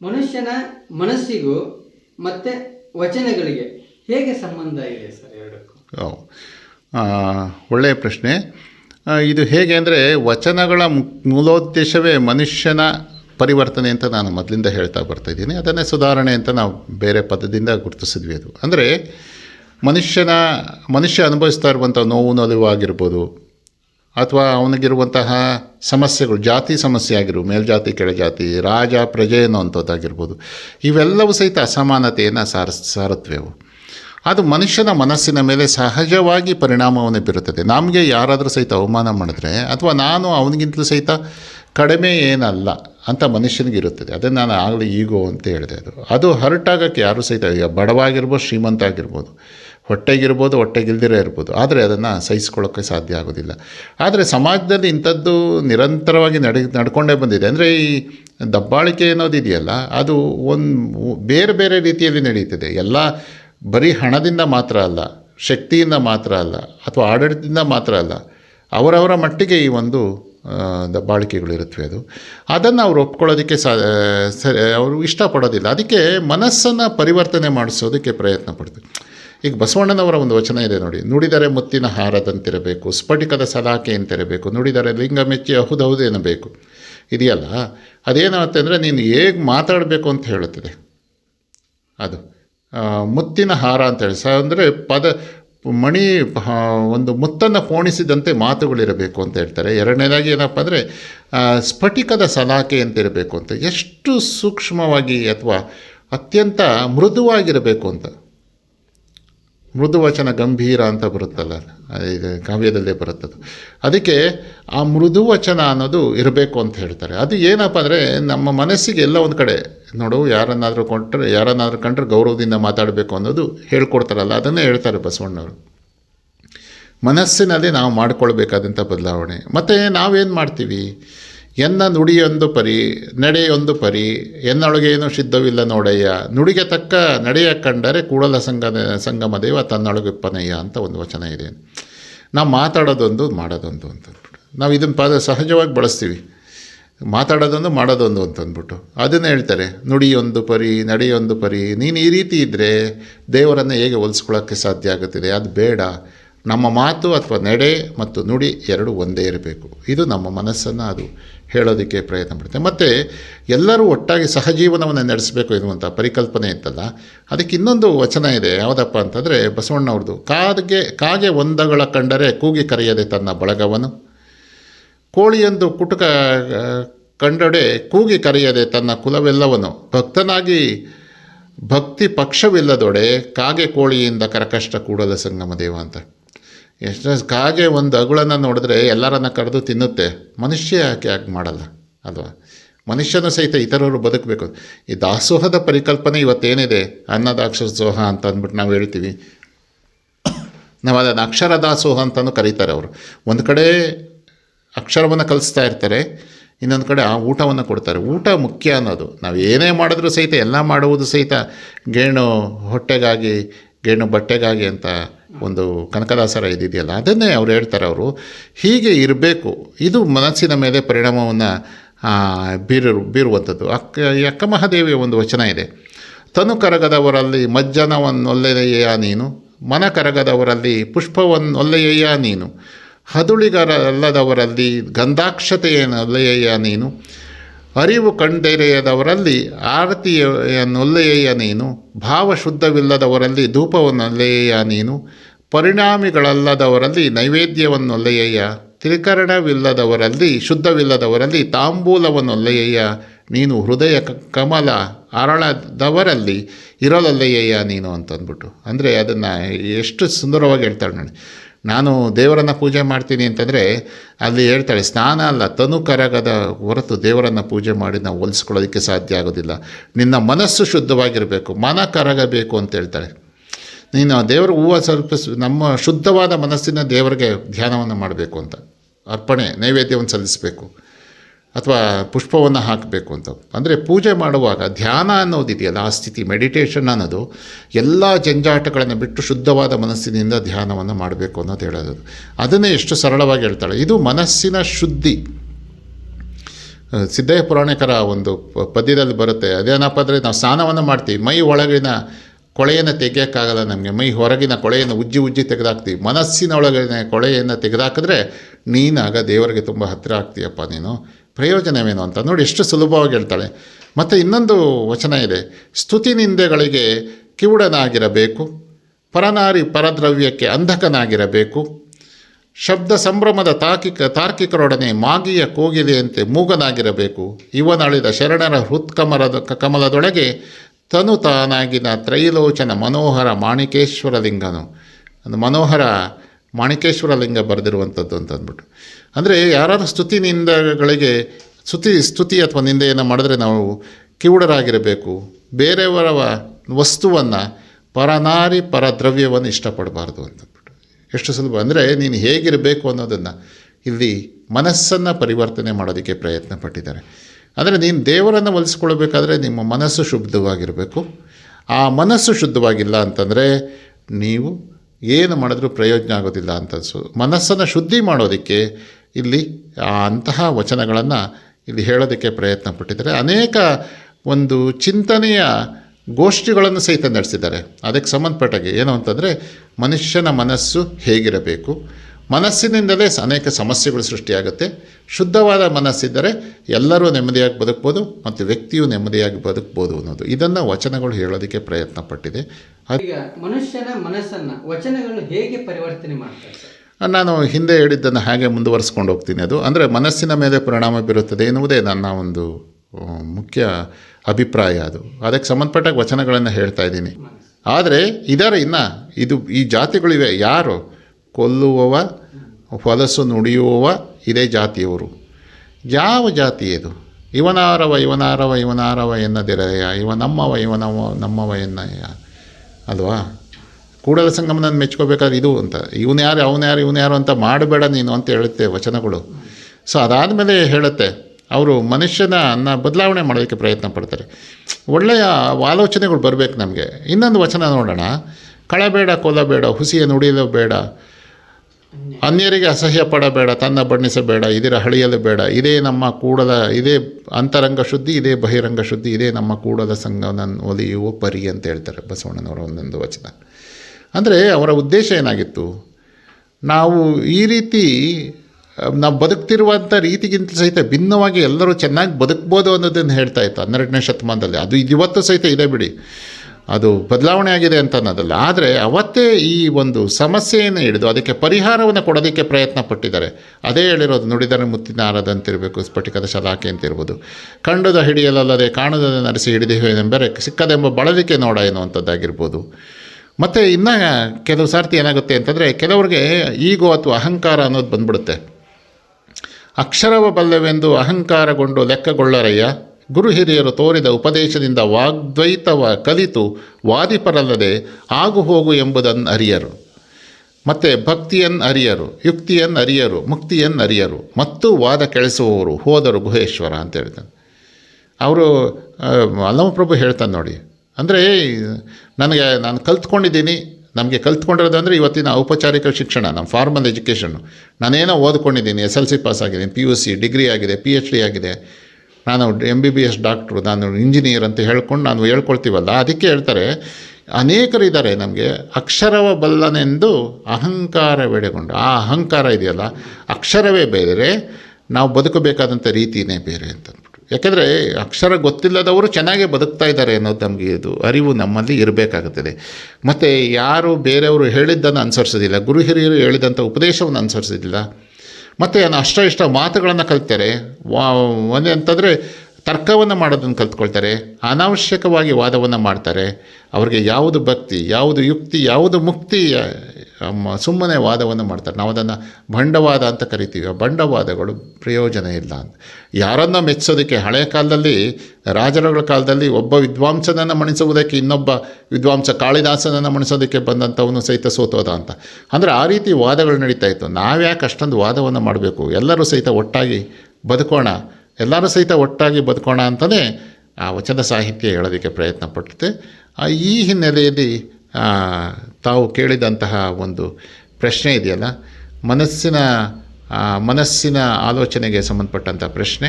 ಮನುಷ್ಯನ ಮನಸ್ಸಿಗೂ ಮತ್ತೆ ವಚನಗಳಿಗೆ ಹೇಗೆ ಸಂಬಂಧ ಇದೆ ಸರ್ ಎರಡಕ್ಕೂ? ಒಳ್ಳೆಯ ಪ್ರಶ್ನೆ. ಇದು ಹೇಗೆ ಅಂದರೆ ವಚನಗಳ ಮೂಲೋದ್ದೇಶವೇ ಮನುಷ್ಯನ ಪರಿವರ್ತನೆ ಅಂತ ನಾನು ಮೊದಲಿಂದ ಹೇಳ್ತಾ ಬರ್ತಾಯಿದ್ದೀನಿ ಅದನ್ನೇ ಸುಧಾರಣೆ ಅಂತ ನಾವು ಬೇರೆ ಪದದಿಂದ ಗುರುತಿಸಿದ್ವಿ ಅದು. ಅಂದರೆ ಮನುಷ್ಯನ, ಮನುಷ್ಯ ಅನುಭವಿಸ್ತಾ ಇರುವಂಥ ನೋವು ನಲಿವು ಆಗಿರ್ಬೋದು, ಅಥವಾ ಅವನಿಗಿರುವಂತಹ ಸಮಸ್ಯೆಗಳು, ಜಾತಿ ಸಮಸ್ಯೆ ಆಗಿರು ಮೇಲ್ಜಾತಿ, ಕೆಳಜಾತಿ, ರಾಜ, ಪ್ರಜೆ ಅನ್ನುವಂಥದ್ದಾಗಿರ್ಬೋದು ಇವೆಲ್ಲವೂ ಸಹಿತ ಅಸಮಾನತೆಯನ್ನು ಸಾರ ಸಾರತ್ವೆವು ಅದು ಮನುಷ್ಯನ ಮನಸ್ಸಿನ ಮೇಲೆ ಸಹಜವಾಗಿ ಪರಿಣಾಮವನ್ನು ಬೀರುತ್ತದೆ. ನಮಗೆ ಯಾರಾದರೂ ಸಹಿತ ಅವಮಾನ ಮಾಡಿದ್ರೆ, ಅಥವಾ ನಾನು ಅವನಿಗಿಂತಲೂ ಸಹಿತ ಕಡಿಮೆ ಏನಲ್ಲ ಅಂತ ಮನುಷ್ಯನಿಗಿರುತ್ತದೆ ಅದನ್ನು ನಾನು ಆಗಲಿ ಈಗೋ ಅಂತ ಹೇಳಿದೆ ಅದು. ಅದು ಹರ್ಟ್ ಆಗೋಕ್ಕೆ ಯಾರೂ ಸಹಿತ, ಈಗ ಬಡವಾಗಿರ್ಬೋದು, ಶ್ರೀಮಂತ ಆಗಿರ್ಬೋದು ಹೊಟ್ಟೆಗಿರ್ಬೋದು, ಹೊಟ್ಟೆಗಿಲ್ದಿರೋ ಇರ್ಬೋದು. ಆದರೆ ಅದನ್ನು ಸಹಿಸ್ಕೊಳ್ಳೋಕ್ಕೆ ಸಾಧ್ಯ ಆಗೋದಿಲ್ಲ. ಆದರೆ ಸಮಾಜದಲ್ಲಿ ಇಂಥದ್ದು ನಿರಂತರವಾಗಿ ನಡೆ, ನಡ್ಕೊಂಡೇ ಬಂದಿದೆ. ಅಂದರೆ ಈ ದಬ್ಬಾಳಿಕೆ ಅನ್ನೋದಿದೆಯಲ್ಲ ಅದು ಒಂದು ಬೇರೆ ಬೇರೆ ರೀತಿಯಲ್ಲಿ ನಡೀತಿದೆ. ಎಲ್ಲ ಬರೀ ಹಣದಿಂದ ಮಾತ್ರ ಅಲ್ಲ, ಶಕ್ತಿಯಿಂದ ಮಾತ್ರ ಅಲ್ಲ, ಅಥವಾ ಆಡಳಿತದಿಂದ ಮಾತ್ರ ಅಲ್ಲ, ಅವರವರ ಮಟ್ಟಿಗೆ ಈ ಒಂದು ದಬ್ಬಾಳಿಕೆಗಳಿರುತ್ತವೆ ಅದು. ಅದನ್ನು ಅವ್ರು ಒಪ್ಕೊಳ್ಳೋದಕ್ಕೆ ಸಾ ಸರಿ, ಅವರು ಇಷ್ಟಪಡೋದಿಲ್ಲ. ಅದಕ್ಕೆ ಮನಸ್ಸನ್ನು ಪರಿವರ್ತನೆ ಮಾಡಿಸೋದಕ್ಕೆ ಪ್ರಯತ್ನ ಪಡ್ತೀವಿ. ಈಗ ಬಸವಣ್ಣನವರ ಒಂದು ವಚನ ಇದೆ ನೋಡಿ. ನುಡಿದರೆ ಮುತ್ತಿನ ಹಾರದಂತಿರಬೇಕು, ಸ್ಫಟಿಕದ ಸಲಾಕೆ ಅಂತಿರಬೇಕು, ನುಡಿದರೆ ಲಿಂಗ ಮೆಚ್ಚಿ ಅಹುದೌದು ಎನ್ನಬೇಕು. ಇದೆಯಲ್ಲ? ಅದೇನಾಗುತ್ತೆ ಅಂದರೆ ನೀನು ಹೇಗೆ ಮಾತಾಡಬೇಕು ಅಂತ ಹೇಳುತ್ತದೆ. ಅದು. ಮುತ್ತಿನ ಹಾರ ಅಂತೇಳಿ ಸ ಅಂದರೆ ಪದ, ಮಣಿ ಒಂದು ಮುತ್ತನ್ನು ಪೋಣಿಸಿದಂತೆ ಮಾತುಗಳಿರಬೇಕು ಅಂತ ಹೇಳ್ತಾರೆ. ಎರಡನೇದಾಗಿ ಏನಪ್ಪ ಅಂದರೆ ಸ್ಫಟಿಕದ ಸಲಾಕೆ ಅಂತ ಇರಬೇಕು ಅಂತ. ಎಷ್ಟು ಸೂಕ್ಷ್ಮವಾಗಿ ಅಥವಾ ಅತ್ಯಂತ ಮೃದುವಾಗಿರಬೇಕು ಅಂತ. ಮೃದು ವಚನ ಗಂಭೀರ ಅಂತ ಬರುತ್ತಲ್ಲ ಇದು ಕಾವ್ಯದಲ್ಲೇ ಬರುತ್ತದು ಅದಕ್ಕೆ ಆ ಮೃದುವಚನ ಅನ್ನೋದು ಇರಬೇಕು ಅಂತ ಹೇಳ್ತಾರೆ. ಅದು ಏನಪ್ಪ ಅಂದರೆ ನಮ್ಮ ಮನಸ್ಸಿಗೆ ಎಲ್ಲ ಒಂದು ಕಡೆ, ನೋಡು, ಯಾರನ್ನಾದರೂ ಕೊಟ್ಟರೆ ಯಾರನ್ನಾದರೂ ಕಂಡ್ರೆ ಗೌರವದಿಂದ ಮಾತಾಡಬೇಕು ಅನ್ನೋದು ಹೇಳ್ಕೊಡ್ತಾರಲ್ಲ, ಅದನ್ನೇ ಹೇಳ್ತಾರೆ ಬಸವಣ್ಣವರು. ಮನಸ್ಸಿನಲ್ಲಿ ನಾವು ಮಾಡಿಕೊಳ್ಬೇಕಾದಂಥ ಬದಲಾವಣೆ. ಮತ್ತು ನಾವೇನು ಮಾಡ್ತೀವಿ? ಎನ್ನ ನುಡಿಯೊಂದು ಪರಿ, ನಡೆಯೊಂದು ಪರಿ, ಎನ್ನೊಳಗೇನು ಸಿದ್ಧವಿಲ್ಲ ನೋಡಯ್ಯ. ನುಡಿಗೆ ತಕ್ಕ ನಡೆಯ ಕಂಡರೆ ಕೂಡಲ ಸಂಗ ಸಂಗಮ ದೇವ ತನ್ನೊಳಗಿಪ್ಪನಯ್ಯ ಅಂತ ಒಂದು ವಚನ ಇದೆ. ನಾವು ಮಾತಾಡೋದೊಂದು, ಮಾಡೋದೊಂದು ಅಂತ ಅಂದ್ಬಿಟ್ಟು ನಾವು ಇದನ್ನು ಪದ ಸಹಜವಾಗಿ ಬಳಸ್ತೀವಿ. ಮಾತಾಡೋದೊಂದು, ಮಾಡೋದೊಂದು ಅಂತ ಅಂದ್ಬಿಟ್ಟು ಅದನ್ನು ಹೇಳ್ತಾರೆ, ನುಡಿಯೊಂದು ಪರಿ, ನಡೆಯೊಂದು ಪರಿ, ನೀನು ಈ ರೀತಿ ಇದ್ದರೆ ದೇವರನ್ನು ಹೇಗೆ ಹೋಲಿಸ್ಕೊಳ್ಳೋಕ್ಕೆ ಸಾಧ್ಯ ಆಗುತ್ತಿದೆ? ಅದು ಬೇಡ. ನಮ್ಮ ಮಾತು ಅಥವಾ ನಡೆ ಮತ್ತು ನುಡಿ ಎರಡು ಒಂದೇ ಇರಬೇಕು. ಇದು ನಮ್ಮ ಮನಸ್ಸನ್ನು ಅದು ಹೇಳೋದಕ್ಕೆ ಪ್ರಯತ್ನ ಪಡುತ್ತೆ. ಮತ್ತು ಎಲ್ಲರೂ ಒಟ್ಟಾಗಿ ಸಹಜೀವನವನ್ನು ನಡೆಸಬೇಕು ಎನ್ನುವಂಥ ಪರಿಕಲ್ಪನೆ ಇತ್ತಲ್ಲ ಅದಕ್ಕೆ ಇನ್ನೊಂದು ವಚನ ಇದೆ. ಯಾವುದಪ್ಪ ಅಂತಂದರೆ ಬಸವಣ್ಣವ್ರದ್ದು ಕಾಗೆ ಕಾಗೆ ಒಂದಗಳ ಕಂಡರೆ ಕೂಗಿ ಕರೆಯದೆ ತನ್ನ ಬಳಗವನು. ಕೋಳಿಯೊಂದು ಕುಟುಕ ಕಂಡಡೆ ಕೂಗಿ ಕರೆಯದೆ ತನ್ನ ಕುಲವೆಲ್ಲವನು. ಭಕ್ತನಾಗಿ ಭಕ್ತಿ ಪಕ್ಷವಿಲ್ಲದೊಡೆ ಕಾಗೆ ಕೋಳಿಯಿಂದ ಕರಕಷ್ಟ ಕೂಡಲ ಸಂಗಮ ದೇವ ಅಂತ. ಎಷ್ಟು ಕಾಗೆ ಒಂದು ಅಗುಳನ್ನು ನೋಡಿದ್ರೆ ಎಲ್ಲರನ್ನ ಕರೆದು ತಿನ್ನುತ್ತೆ. ಮನುಷ್ಯ ಯಾಕೆ ಯಾಕೆ ಮಾಡಲ್ಲ ಅಲ್ವಾ? ಮನುಷ್ಯನೂ ಸಹಿತ ಇತರರು ಬದುಕಬೇಕು. ಈ ದಾಸೋಹದ ಪರಿಕಲ್ಪನೆ ಇವತ್ತೇನಿದೆ? ಅನ್ನದಾಕ್ಷಸೋಹ ಅಂತ ಅಂದ್ಬಿಟ್ಟು ನಾವು ಹೇಳ್ತೀವಿ. ನಾವು ಅದನ್ನು ಅಕ್ಷರ ದಾಸೋಹ ಅಂತಲೂ ಕರೀತಾರೆ ಅವರು. ಒಂದು ಕಡೆ ಅಕ್ಷರವನ್ನು ಕಲಿಸ್ತಾ ಇರ್ತಾರೆ, ಇನ್ನೊಂದು ಕಡೆ ಆ ಊಟವನ್ನು ಕೊಡ್ತಾರೆ. ಊಟ ಮುಖ್ಯ ಅನ್ನೋದು. ನಾವು ಏನೇ ಮಾಡಿದ್ರೂ ಸಹಿತ, ಎಲ್ಲ ಮಾಡುವುದು ಸಹಿತ, ಗೇಣು ಹೊಟ್ಟೆಗಾಗಿ, ಗೇಣು ಬಟ್ಟೆಗಾಗಿ ಅಂತ ಒಂದು ಕನಕದಾಸರ ಇದಿದೆಯಲ್ಲ, ಅದನ್ನೇ ಅವ್ರು ಹೇಳ್ತಾರೆ ಅವರು. ಹೀಗೆ ಇರಬೇಕು, ಇದು ಮನಸ್ಸಿನ ಮೇಲೆ ಪರಿಣಾಮವನ್ನು ಬೀರು, ಬೀರುವಂಥದ್ದು. ಅಕ್ಕ ಅಕ್ಕ ಮಹಾದೇವಿಯ ಒಂದು ವಚನ ಇದೆ. ತನು ಕರಗದವರಲ್ಲಿ ಮಜ್ಜನವನ್ನೊಲ್ಲೆಯ ನೀನು, ಮನ ಕರಗದವರಲ್ಲಿ ಪುಷ್ಪವನ್ನೊಲ್ಲೆಯ ನೀನು, ಹದುಳಿಗರಲ್ಲದವರಲ್ಲಿ ಗಂಧಾಕ್ಷತೆಯನ್ನೊಲ್ಲೆಯ ನೀನು ಅರಿವು ಕಂಡೆರೆಯದವರಲ್ಲಿ ಆರತಿಯನ್ನುಲ್ಲೆಯ ನೀನು, ಭಾವ ಶುದ್ಧವಿಲ್ಲದವರಲ್ಲಿ ಧೂಪವನ್ನೊಲ್ಲೆಯ ನೀನು, ಪರಿಣಾಮಿಗಳಲ್ಲದವರಲ್ಲಿ ನೈವೇದ್ಯವನ್ನೊಲ್ಲೆಯ ತ್ರಿಕರಣವಿಲ್ಲದವರಲ್ಲಿ ಶುದ್ಧವಿಲ್ಲದವರಲ್ಲಿ ತಾಂಬೂಲವನ್ನೊಲ್ಲೆಯ ನೀನು ಹೃದಯ ಕಮಲ ಅರಳದವರಲ್ಲಿ ಇರಲೊಲ್ಲೆಯ ನೀನು ಅಂತಂದ್ಬಿಟ್ಟು. ಅಂದರೆ ಅದನ್ನು ಎಷ್ಟು ಸುಂದರವಾಗಿ ಹೇಳ್ತಾಳೆ ನೋಡಿ. ನಾನು ದೇವರನ್ನು ಪೂಜೆ ಮಾಡ್ತೀನಿ ಅಂತಂದರೆ ಅಲ್ಲಿ ಹೇಳ್ತಾಳೆ, ಸ್ನಾನ ಅಲ್ಲ, ತನು ಕರಗದ ಹೊರತು ದೇವರನ್ನು ಪೂಜೆ ಮಾಡಿ ನಾವು ಹೋಲಿಸ್ಕೊಳ್ಳೋದಕ್ಕೆ ಸಾಧ್ಯ ಆಗೋದಿಲ್ಲ. ನಿನ್ನ ಮನಸ್ಸು ಶುದ್ಧವಾಗಿರಬೇಕು, ಮನ ಕರಗಬೇಕು ಅಂತ ಹೇಳ್ತಾಳೆ. ನೀನು ದೇವರ ಹೂವು ಸ್ವಲ್ಪ ನಮ್ಮ ಶುದ್ಧವಾದ ಮನಸ್ಸಿನ ದೇವರಿಗೆ ಧ್ಯಾನವನ್ನು ಮಾಡಬೇಕು ಅಂತ. ಅರ್ಪಣೆ, ನೈವೇದ್ಯವನ್ನು ಸಲ್ಲಿಸಬೇಕು. ಅಥವಾ ಪುಷ್ಪವನ್ನು ಹಾಕಬೇಕು ಅಂತ. ಅಂದರೆ ಪೂಜೆ ಮಾಡುವಾಗ ಧ್ಯಾನ ಅನ್ನೋದಿದೆಯಲ್ಲ ಆ ಸ್ಥಿತಿ ಮೆಡಿಟೇಷನ್ ಅನ್ನೋದು ಎಲ್ಲ ಜಂಜಾಟಗಳನ್ನು ಬಿಟ್ಟು ಶುದ್ಧವಾದ ಮನಸ್ಸಿನಿಂದ ಧ್ಯಾನವನ್ನು ಮಾಡಬೇಕು ಅನ್ನೋದು ಹೇಳೋದು. ಅದನ್ನೇ ಎಷ್ಟು ಸರಳವಾಗಿ ಹೇಳ್ತಾಳೆ. ಇದು ಮನಸ್ಸಿನ ಶುದ್ಧಿ. ಸಿದ್ದಯ್ಯ ಪುರಾಣಿಕರ ಒಂದು ಪದ್ಯದಲ್ಲಿ ಬರುತ್ತೆ ಅದೇನಪ್ಪ ಅಂದರೆ ನಾವು ಸ್ನಾನವನ್ನು ಮಾಡ್ತೀವಿ, ಮೈ ಒಳಗಿನ ಕೊಳೆಯನ್ನು ತೆಗೆಯೋಕ್ಕಾಗಲ್ಲ ನಮಗೆ, ಮೈ ಹೊರಗಿನ ಕೊಳೆಯನ್ನು ಉಜ್ಜಿ ಉಜ್ಜಿ ತೆಗೆದಾಕ್ತೀವಿ. ಮನಸ್ಸಿನ ಒಳಗಿನ ಕೊಳೆಯನ್ನು ತೆಗೆದಾಕಿದ್ರೆ ನೀನಾಗ ದೇವರಿಗೆ ತುಂಬ ಹತ್ತಿರ ಆಗ್ತೀಯಪ್ಪ ನೀನು. ಪ್ರಯೋಜನವೇನು ಅಂತ ನೋಡಿ ಎಷ್ಟು ಸುಲಭವಾಗಿ ಹೇಳ್ತಾಳೆ. ಮತ್ತು ಇನ್ನೊಂದು ವಚನ ಇದೆ ಸ್ತುತಿ ನಿಂದೆಗಳಿಗೆ ಕಿವುಡನಾಗಿರಬೇಕು, ಪರನಾರಿ ಪರದ್ರವ್ಯಕ್ಕೆ ಅಂಧಕನಾಗಿರಬೇಕು, ಶಬ್ದ ಸಂಭ್ರಮದ ತಾರ್ಕಿಕ ತಾರ್ಕಿಕರೊಡನೆ ಮಾಗಿಯ ಕೋಗಿಲೆಯಂತೆ ಮೂಗನಾಗಿರಬೇಕು, ಇವನಳಿದ ಶರಣರ ಹೃತ್ಕಮರದ ಕ- ಕಮಲದೊಳಗೆ ತನು ತಾನಾಗಿನ ತ್ರೈಲೋಚನ ಮನೋಹರ ಮಾಣಿಕೇಶ್ವರ ಲಿಂಗನು ಒಂದು ಮನೋಹರ ಮಾಣಿಕೇಶ್ವರ ಲಿಂಗ ಬರೆದಿರುವಂಥದ್ದು ಅಂತ ಅಂದ್ಬಿಟ್ಟು. ಅಂದರೆ ಯಾರು ಸ್ತುತಿ ನಿಂದಗಳಿಗೆ, ಸ್ತುತಿ ಸ್ತುತಿ ಅಥವಾ ನಿಂದೆಯನ್ನು ಮಾಡಿದ್ರೆ ನಾವು ಕಿವುಡರಾಗಿರಬೇಕು. ಬೇರೆಯವರ ವಸ್ತುವನ್ನು ಪರನಾರಿ ಪರದ್ರವ್ಯವನ್ನು ಇಷ್ಟಪಡಬಾರ್ದು ಅಂತಂದ್ಬಿಟ್ಟು ಎಷ್ಟು ಸುಲಭ. ಅಂದರೆ ನೀನು ಹೇಗಿರಬೇಕು ಅನ್ನೋದನ್ನು ಇಲ್ಲಿ ಮನಸ್ಸನ್ನು ಪರಿವರ್ತನೆ ಮಾಡೋದಕ್ಕೆ ಪ್ರಯತ್ನ ಪಟ್ಟಿದ್ದಾರೆ. ಅಂದರೆ ನೀನು ದೇವರನ್ನು ಒಲಿಸ್ಕೊಳ್ಬೇಕಾದ್ರೆ ನಿಮ್ಮ ಮನಸ್ಸು ಶುದ್ಧವಾಗಿರಬೇಕು. ಆ ಮನಸ್ಸು ಶುದ್ಧವಾಗಿಲ್ಲ ಅಂತಂದರೆ ನೀವು ಏನು ಮಾಡಿದ್ರೂ ಪ್ರಯೋಜನ ಆಗೋದಿಲ್ಲ ಅಂತ ಅನಿಸು, ಮನಸ್ಸನ್ನು ಶುದ್ಧಿ ಮಾಡೋದಕ್ಕೆ ಇಲ್ಲಿ ಅಂತಹ ವಚನಗಳನ್ನು ಇಲ್ಲಿ ಹೇಳೋದಕ್ಕೆ ಪ್ರಯತ್ನ ಪಟ್ಟಿದ್ದಾರೆ. ಅನೇಕ ಒಂದು ಚಿಂತನೆಯ ಗೋಷ್ಠಿಗಳನ್ನು ಸಹಿತ ನಡೆಸಿದ್ದಾರೆ. ಅದಕ್ಕೆ ಸಂಬಂಧಪಟ್ಟಾಗೆ ಏನು ಅಂತಂದರೆ, ಮನುಷ್ಯನ ಮನಸ್ಸು ಹೇಗಿರಬೇಕು? ಮನಸ್ಸಿನಿಂದಲೇ ಅನೇಕ ಸಮಸ್ಯೆಗಳು ಸೃಷ್ಟಿಯಾಗುತ್ತೆ. ಶುದ್ಧವಾದ ಮನಸ್ಸಿದ್ದರೆ ಎಲ್ಲರೂ ನೆಮ್ಮದಿಯಾಗಿ ಬದುಕ್ಬೋದು ಮತ್ತು ವ್ಯಕ್ತಿಯು ನೆಮ್ಮದಿಯಾಗಿ ಬದುಕ್ಬೋದು ಅನ್ನೋದು. ಇದನ್ನು ವಚನಗಳು ಹೇಳೋದಕ್ಕೆ ಪ್ರಯತ್ನ ಪಟ್ಟಿದೆ. ಈಗ ಮನುಷ್ಯನ ಮನಸ್ಸನ್ನ ವಚನಗಳು ಹೇಗೆ ಪರಿವರ್ತನೆ ಮಾಡ್ತಾರೆ ನಾನು ಹಿಂದೆ ಹೇಳಿದ್ದನ್ನು ಹಾಗೆ ಮುಂದುವರಿಸ್ಕೊಂಡು ಹೋಗ್ತೀನಿ ಅದು. ಅಂದರೆ ಮನಸ್ಸಿನ ಮೇಲೆ ಪರಿಣಾಮ ಬೀರುತ್ತದೆ ಎನ್ನುವುದೇ ನನ್ನ ಒಂದು ಮುಖ್ಯ ಅಭಿಪ್ರಾಯ ಅದು. ಅದಕ್ಕೆ ಸಂಬಂಧಪಟ್ಟ ವಚನಗಳನ್ನು ಹೇಳ್ತಾ ಇದ್ದೀನಿ. ಆದರೆ ಇದರ ಇನ್ನು ಇದು ಈ ಜಾತಿಗಳಿವೆ ಯಾರು? ಕೊಲ್ಲುವವ ಹೊಲಸು ನುಡಿಯುವವ ಇದೇ ಜಾತಿಯವರು. ಯಾವ ಜಾತಿ ಇದು? ಇವನಾರವ ಇವನಾರವ ಇವನಾರವ ಎನ್ನದಿರಯ್ಯ ಇವ ನಮ್ಮವ ಇವನವ ನಮ್ಮವ ಎನ್ನಯ್ಯ? ಅಲ್ವಾ? ಕೂಡಲ ಸಂಗಮನ ಮೆಚ್ಕೋಬೇಕಾದ್ರೆ ಇದು ಅಂತ. ಇವನು ಯಾರು, ಅವನು ಯಾರು, ಇವನು ಯಾರು ಅಂತ ಮಾಡಬೇಡ ನೀನು ಅಂತ ಹೇಳುತ್ತೆ ವಚನಗಳು. ಸೊ ಅದಾದಮೇಲೆ ಹೇಳುತ್ತೆ, ಅವರು ಮನುಷ್ಯನ ಬದಲಾವಣೆ ಮಾಡೋದಕ್ಕೆ ಪ್ರಯತ್ನ ಪಡ್ತಾರೆ. ಒಳ್ಳೆಯ ಆಲೋಚನೆಗಳು ಬರಬೇಕು ನಮಗೆ. ಇನ್ನೊಂದು ವಚನ ನೋಡೋಣ. ಕಳಬೇಡ ಬೇಡ ಹುಸಿಯ ನುಡಿಯಲು ಬೇಡ. ಅನ್ಯರಿಗೆ ಅಸಹ್ಯ ಪಡಬೇಡ, ತನ್ನ ಬಣ್ಣಿಸಬೇಡ, ಇದರ ಹಳಿಯಲು ಬೇಡ. ಇದೇ ನಮ್ಮ ಕೂಡಲ, ಇದೇ ಅಂತರಂಗ ಶುದ್ಧಿ ಇದೇ, ಬಹಿರಂಗ ಶುದ್ಧಿ ಇದೇ, ನಮ್ಮ ಕೂಡಲ ನನ್ನ ಒಲಿಯುವ ಪರಿ ಅಂತ ಹೇಳ್ತಾರೆ ಬಸವಣ್ಣನವರ ಒಂದೊಂದು ವಚನ. ಅಂದರೆ ಅವರ ಉದ್ದೇಶ ಏನಾಗಿತ್ತು? ನಾವು ಈ ರೀತಿ, ನಾವು ಬದುಕ್ತಿರುವಂಥ ರೀತಿಗಿಂತ ಸಹಿತ ಭಿನ್ನವಾಗಿ ಎಲ್ಲರೂ ಚೆನ್ನಾಗಿ ಬದುಕ್ಬೋದು ಅನ್ನೋದನ್ನು ಹೇಳ್ತಾ ಇತ್ತು ಹನ್ನೆರಡನೇ ಶತಮಾನದಲ್ಲಿ. ಅದು ಇವತ್ತು ಸಹಿತ ಇದೆ ಬಿಡಿ. ಅದು ಬದಲಾವಣೆ ಆಗಿದೆ ಅಂತ ಅನ್ನೋದಲ್ಲ. ಆದರೆ ಅವತ್ತೇ ಈ ಒಂದು ಸಮಸ್ಯೆಯನ್ನು ಹಿಡಿದು ಅದಕ್ಕೆ ಪರಿಹಾರವನ್ನು ಕೊಡೋದಕ್ಕೆ ಪ್ರಯತ್ನ ಪಟ್ಟಿದ್ದಾರೆ. ಅದೇ ಹೇಳಿರೋದು ನುಡಿದರೆ ಮುತ್ತಿನ ಆರದಂತಿರಬೇಕು ಸ್ಫಟಿಕದ ಶಲಾಕೆ ಅಂತ ಇರ್ಬೋದು. ಕಂಡದ ಹಿಡಿಯಲಲ್ಲದೆ ಕಾಣದ ನಡೆಸಿ ಹಿಡಿದಿವೆಂಬರೆ ಸಿಕ್ಕದೆಂಬ ಬಳಲಿಕೆ ನೋಡ ಎನ್ನುವಂಥದ್ದಾಗಿರ್ಬೋದು. ಮತ್ತು ಇನ್ನು ಕೆಲವು ಸಾರ್ತಿ ಏನಾಗುತ್ತೆ ಅಂತಂದರೆ ಕೆಲವ್ರಿಗೆ ಈಗೋ ಅಥವಾ ಅಹಂಕಾರ ಅನ್ನೋದು ಬಂದ್ಬಿಡುತ್ತೆ. ಅಕ್ಷರವ ಬಲ್ಲವೆಂದು ಅಹಂಕಾರಗೊಂಡು ಲೆಕ್ಕಗೊಳ್ಳರಯ್ಯ ಗುರು ಹಿರಿಯರು ತೋರಿದ ಉಪದೇಶದಿಂದ ವಾಗ್ದ್ವೈತವ ಕಲಿತು ವಾದಿಪರಲ್ಲದೆ ಆಗು ಹೋಗು ಎಂಬುದನ್ನು ಅರಿಯರು. ಮತ್ತು ಭಕ್ತಿಯನ್ನು ಅರಿಯರು, ಯುಕ್ತಿಯನ್ನು ಅರಿಯರು, ಮುಕ್ತಿಯನ್ನು ಅರಿಯರು, ಮತ್ತು ವಾದ ಕೆಳಸುವವರು ಹೋದರು ಗುಹೇಶ್ವರ ಅಂತ ಹೇಳ್ತಾನೆ ಅವರು ಅಲ್ಲಮಪ್ರಭು ಹೇಳ್ತಾನೆ ನೋಡಿ, ಅಂದರೆ ನನಗೆ ನಾನು ಕಲ್ತ್ಕೊಂಡಿದ್ದೀನಿ, ನಮಗೆ ಕಲ್ತ್ಕೊಂಡಿರೋದು ಅಂದರೆ ಇವತ್ತಿನ ಔಪಚಾರಿಕ ಶಿಕ್ಷಣ, ನಮ್ಮ ಫಾರ್ಮಲ್ ಎಜುಕೇಷನ್ನು. ನಾನೇನೋ ಓದ್ಕೊಂಡಿದ್ದೀನಿ, ಎಸ್ ಎಲ್ ಸಿ ಪಾಸ್ ಆಗಿದ್ದೀನಿ, ಪಿ ಯು ಸಿ, ಡಿಗ್ರಿ ಆಗಿದೆ ಪಿ ಎಚ್ ಡಿ ಆಗಿದೆ ನಾನು M B B S doctor ನಾನು ಇಂಜಿನಿಯರ್ ಅಂತ ಹೇಳ್ಕೊಂಡು ನಾನು ಹೇಳ್ಕೊಳ್ತೀವಲ್ಲ, ಅದಕ್ಕೆ ಹೇಳ್ತಾರೆ ಅನೇಕರಿದ್ದಾರೆ ನಮಗೆ ಅಕ್ಷರವ ಬಲ್ಲನೆಂದು ಅಹಂಕಾರವೆಡೆಗೊಂಡು ಆ ಅಹಂಕಾರ ಇದೆಯಲ್ಲ, ಅಕ್ಷರವೇ ಬೇರೆ, ನಾವು ಬದುಕಬೇಕಾದಂಥ ರೀತಿಯೇ ಬೇರೆ ಅಂತ ಅಂದ್ಬಿಟ್ಟು ಯಾಕೆಂದರೆ ಅಕ್ಷರ ಗೊತ್ತಿಲ್ಲದವರು ಚೆನ್ನಾಗೇ ಬದುಕ್ತಾ ಇದ್ದಾರೆ ಅನ್ನೋದು ನಮಗೆ ಇದು ಅರಿವು ನಮ್ಮಲ್ಲಿ ಇರಬೇಕಾಗುತ್ತದೆ. ಮತ್ತು ಯಾರು ಬೇರೆಯವರು ಹೇಳಿದ್ದನ್ನು ಅನುಸರಿಸೋದಿಲ್ಲ, ಗುರು ಹಿರಿಯರು ಹೇಳಿದಂಥ ಉಪದೇಶವನ್ನು ಅನುಸರಿಸೋದಿಲ್ಲ. ಮತ್ತು ಅಷ್ಟ ಇಷ್ಟ ಮಾತುಗಳನ್ನು ಕಲಿತಾರೆ. ವಾ, ಒಂದೇ ಅಂತಂದರೆ ತರ್ಕವನ್ನು ಮಾಡೋದನ್ನು ಕಲ್ತ್ಕೊಳ್ತಾರೆ, ಅನಾವಶ್ಯಕವಾಗಿ ವಾದವನ್ನು ಮಾಡ್ತಾರೆ. ಅವ್ರಿಗೆ ಯಾವುದು ಭಕ್ತಿ, ಯಾವುದು ಯುಕ್ತಿ, ಯಾವುದು ಮುಕ್ತಿ ಸುಮ್ಮನೆ ವಾದವನ್ನು ಮಾಡ್ತಾರೆ. ನಾವು ಅದನ್ನು ಬಂಡವಾದ ಅಂತ ಕರಿತೀವಿ. ಆ ಭಂಡವಾದಗಳು ಪ್ರಯೋಜನ ಇಲ್ಲ ಅಂತ. ಯಾರನ್ನು ಮೆಚ್ಚೋದಕ್ಕೆ ಹಳೆಯ ಕಾಲದಲ್ಲಿ, ರಾಜರುಗಳ ಕಾಲದಲ್ಲಿ ಒಬ್ಬ ವಿದ್ವಾಂಸನನ್ನು ಮಣಿಸುವುದಕ್ಕೆ ಇನ್ನೊಬ್ಬ ವಿದ್ವಾಂಸ ಕಾಳಿದಾಸನನ್ನು ಮಣಿಸೋದಕ್ಕೆ ಬಂದಂಥವನು ಸಹಿತ ಸೋತೋದ ಅಂತ. ಅಂದರೆ ಆ ರೀತಿ ವಾದಗಳು ನಡೀತಾ ಇತ್ತು. ನಾವ್ಯಾಕೆ ಅಷ್ಟೊಂದು ವಾದವನ್ನು ಮಾಡಬೇಕು? ಎಲ್ಲರೂ ಸಹಿತ ಒಟ್ಟಾಗಿ ಬದುಕೋಣ. ಎಲ್ಲರೂ ಸಹಿತ ಒಟ್ಟಾಗಿ ಬದುಕೋಣ ಅಂತಲೇ ಆ ವಚನ ಸಾಹಿತ್ಯ ಹೇಳೋದಕ್ಕೆ ಪ್ರಯತ್ನ ಪಟ್ಟಿದೆ ಈ ಹಿನ್ನೆಲೆಯಲ್ಲಿ ತಾವು ಕೇಳಿದಂತಹ ಒಂದು ಪ್ರಶ್ನೆ ಇದೆಯಲ್ಲ? ಮನಸ್ಸಿನ ಮನಸ್ಸಿನ ಆಲೋಚನೆಗೆ ಸಂಬಂಧಪಟ್ಟಂಥ ಪ್ರಶ್ನೆ.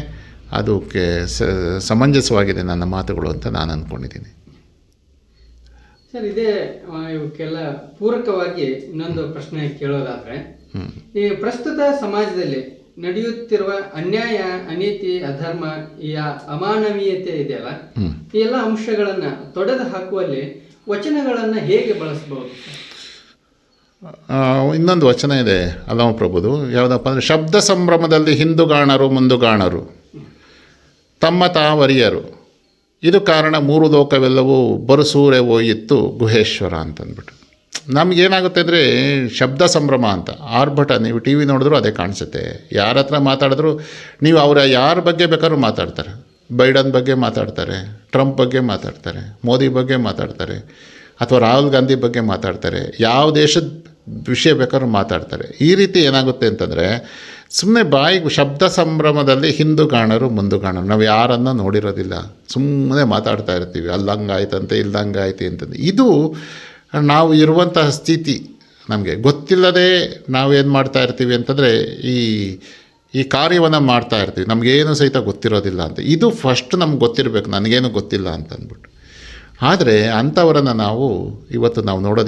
ಅದಕ್ಕೆ ಸಮಂಜಸವಾಗಿದೆ ನನ್ನ ಮಾತುಗಳು ಅಂತ ನಾನು ಅಂದ್ಕೊಂಡಿದ್ದೀನಿ ಸರ್ ಇದೇ ಇವಕ್ಕೆಲ್ಲ ಪೂರಕವಾಗಿ ಇನ್ನೊಂದು ಪ್ರಶ್ನೆ ಕೇಳೋದಾದರೆ ಈ ಪ್ರಸ್ತುತ ಸಮಾಜದಲ್ಲಿ ನಡೆಯುತ್ತಿರುವ ಅನ್ಯಾಯ ಅನೀತಿ ಅಧರ್ಮ ಈ ಅಮಾನವೀಯತೆ ಇದೆಯಲ್ಲ ಈ ಎಲ್ಲ ಅಂಶಗಳನ್ನ ತೊಡೆದು ಹಾಕುವಲ್ಲಿ ವಚನಗಳನ್ನ ಹೇಗೆ ಬಳಸಬಹುದು ಇನ್ನೊಂದು ವಚನ ಇದೆ ಅಲ್ಲಮ ಪ್ರಭುದು ಯಾವುದಪ್ಪ ಅಂದರೆ ಶಬ್ದ ಸಂಭ್ರಮದಲ್ಲಿ ಹಿಂದುಗಾಣರು ಮುಂದುಗಾಣರು ತಮ್ಮ ತಾವರಿಯರು. ಇದು ಕಾರಣ ಮೂರು ಲೋಕವೆಲ್ಲವೂ ಬರುಸೂರೆ ಹೋಯಿತ್ತು ಗುಹೇಶ್ವರ ಅಂತಂದ್ಬಿಟ್ಟು. ನಮಗೇನಾಗುತ್ತೆ ಅಂದರೆ ಶಬ್ದ ಸಂಭ್ರಮ ಅಂತ. ಆರ್ಭಟ, ನೀವು ಟಿ ವಿ ನೋಡಿದ್ರು ಅದೇ ಕಾಣಿಸುತ್ತೆ. ಯಾರ ಹತ್ರ ಮಾತಾಡಿದ್ರು ನೀವು ಅವರ ಯಾರ ಬಗ್ಗೆ ಬೇಕಾದ್ರೂ ಮಾತಾಡ್ತಾರೆ. ಬೈಡನ್ ಬಗ್ಗೆ ಮಾತಾಡ್ತಾರೆ, ಟ್ರಂಪ್ ಬಗ್ಗೆ ಮಾತಾಡ್ತಾರೆ, ಮೋದಿ ಬಗ್ಗೆ ಮಾತಾಡ್ತಾರೆ, ಅಥವಾ ರಾಹುಲ್ ಗಾಂಧಿ ಬಗ್ಗೆ ಮಾತಾಡ್ತಾರೆ, ಯಾವ ದೇಶದ ವಿಷಯ ಬೇಕಾದ್ರೂ ಮಾತಾಡ್ತಾರೆ. ಈ ರೀತಿ ಏನಾಗುತ್ತೆ ಅಂತಂದರೆ ಸುಮ್ಮನೆ ಬಾಯಿಗೆ ಶಬ್ದ ಸಂಭ್ರಮದಲ್ಲಿ ಹಿಂದೂ ಕಾಣರು ಮುಂದೆ ಕಾಣರು ನಾವು ಯಾರನ್ನು ನೋಡಿರೋದಿಲ್ಲ. ಸುಮ್ಮನೆ ಮಾತಾಡ್ತಾ ಇರ್ತೀವಿ. ಅಲ್ಲಂಗಾಯ್ತಂತೆ ಇಲ್ಲಂಗಾಯ್ತು ಅಂತಂದು. ಇದು ನಾವು ಇರುವಂತಹ ಸ್ಥಿತಿ ನಮಗೆ ಗೊತ್ತಿಲ್ಲದೆ ನಾವೇನು ಮಾಡ್ತಾ ಇರ್ತೀವಿ ಅಂತಂದರೆ ಈ ಈ ಕಾರ್ಯವನ್ನು ಮಾಡ್ತಾ ಇರ್ತೀವಿ. ನಮಗೇನು ಸಹಿತ ಗೊತ್ತಿರೋದಿಲ್ಲ ಅಂತ. ಇದು ಫಸ್ಟ್ ನಮ್ಗೆ ಗೊತ್ತಿರಬೇಕು, ನನಗೇನು ಗೊತ್ತಿಲ್ಲ ಅಂತ ಅಂದ್ಬಿಟ್ಟು ಆದರೆ ಅಂಥವರನ್ನು ನಾವು ಇವತ್ತು ನಾವು ನೋಡೋದಕ್ಕೆ